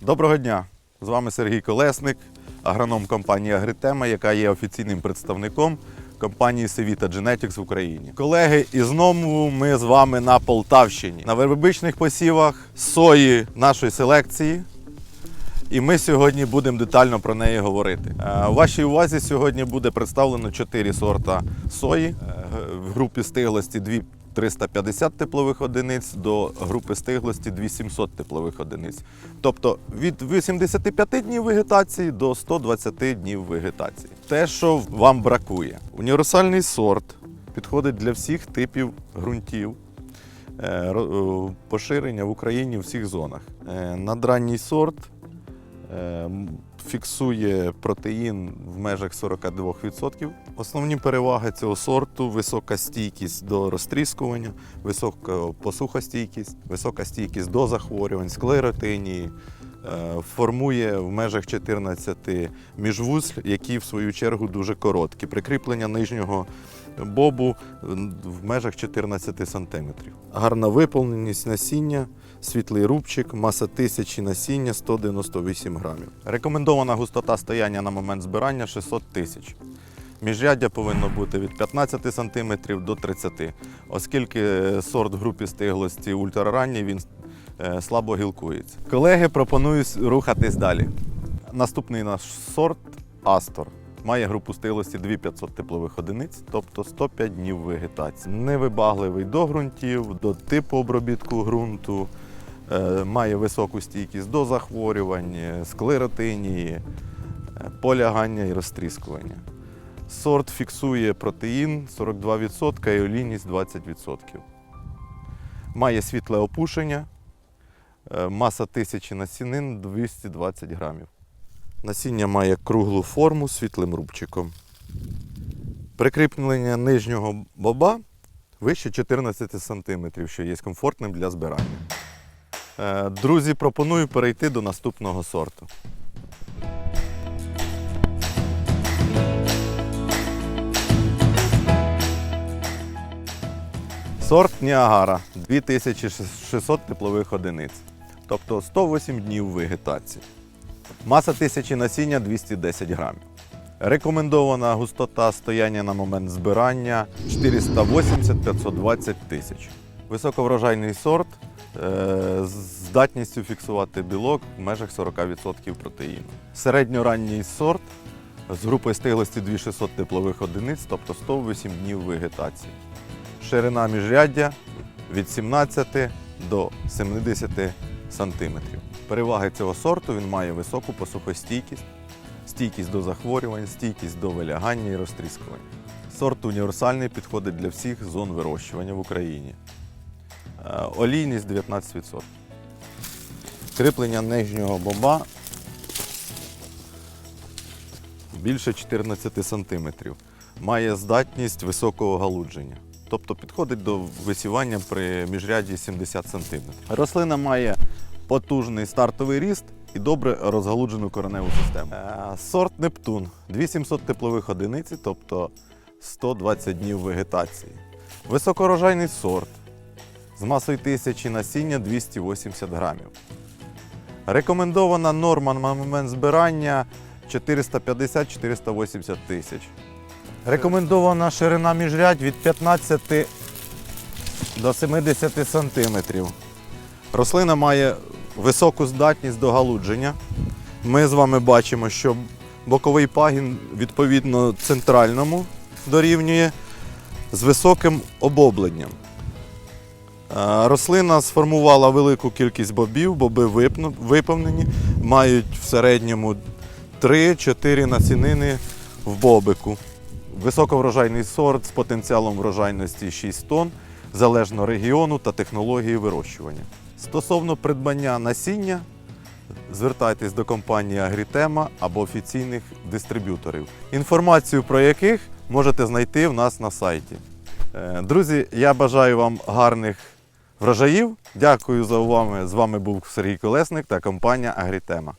Доброго дня! З вами Сергій Колесник, агроном компанії Агритема, яка є офіційним представником компанії Sevita Genetics в Україні. Колеги, і знову ми з вами на Полтавщині, на вербичних посівах сої нашої селекції. І ми сьогодні будемо детально про неї говорити. Е, У вашій увазі сьогодні буде представлено 4 сорта сої е, в групі стиглості 2 350 теплових одиниць до групи стиглості 2700 теплових одиниць. Тобто від 85 днів вегетації до 120 днів вегетації. Те, що вам бракує. Універсальний сорт підходить для всіх типів ґрунтів. Е, е, Поширення в Україні в всіх зонах. Е, Надранній сорт фіксує протеїн в межах 42%. Основні переваги цього сорту висока стійкість до розтріскування, висока посухостійкість, висока стійкість до захворювань, склеротинії. Е, Формує в межах 14 міжвузль, які в свою чергу дуже короткі. Прикріплення нижнього бобу в межах 14 см. Гарна виповненість насіння, світлий рубчик, маса тисячі насіння 198 грамів. Рекомендована густота стояння на момент збирання 600 тисяч. Міжряддя повинно бути від 15 см до 30 см, оскільки сорт групі стиглості ультраранній, він слабо гілкується. Колеги, пропоную рухатись далі. Наступний наш сорт Астор. Має групу стиглості 2500 теплових одиниць, тобто 105 днів вегетації. Невибагливий до ґрунтів, до типу обробітку ґрунту, е, має високу стійкість до захворювань, е, склеротинії, е, полягання і розтріскування. Сорт фіксує протеїн 42% і олійність 20%. Має світле опушення, е, маса тисячі насінин 220 грамів. Насіння має круглу форму світлим рубчиком. Прикріплення нижнього боба вище 14 см, що є комфортним для збирання. Е, Друзі, пропоную перейти до наступного сорту. Сорт Ніагара 2600 теплових одиниць, тобто 108 днів вегетації. Маса тисячі насіння 210 грамів. Рекомендована густота стояння на момент збирання 480-520 тисяч. Високоврожайний сорт е, з здатністю фіксувати білок в межах 40% протеїну. Середньоранній сорт з групою стиглості 2600 теплових одиниць, тобто 108 днів вегетації. Ширина міжряддя від 17 до 70 сантиметрів. Переваги цього сорту він має високу посухостійкість, стійкість до захворювань, стійкість до вилягання і розтріскування. Сорт універсальний підходить для всіх зон вирощування в Україні. Е, Олійність 19%. Кріплення нижнього боба більше 14 см. Має здатність високого галудження. Тобто підходить до висівання при міжряді 70 см. Рослина має потужний стартовий ріст і добре розгалуджену кореневу систему. Е, Сорт Нептун 2700 теплових одиниць, тобто 120 днів вегетації. Високорожайний сорт з масою тисячі насіння 280 грамів. Рекомендована норма на момент збирання 450-480 тисяч. Рекомендована ширина міжрядь від 15 до 70 сантиметрів. Рослина має високу здатність до галудження. Ми з вами бачимо, що боковий пагін відповідно центральному дорівнює з високим обобленням. Е, Рослина сформувала велику кількість бобів, боби виповнені, мають в середньому 3-4 насінини в бобику. Високоврожайний сорт з потенціалом врожайності 6 тонн, залежно регіону та технології вирощування. Стосовно придбання насіння, звертайтесь до компанії Агрітема або офіційних дистриб'юторів, інформацію про яких можете знайти в нас на сайті. Е, Друзі, я бажаю вам гарних врожаїв. Дякую за увагу. З вами був Сергій Колесник та компанія Агрітема.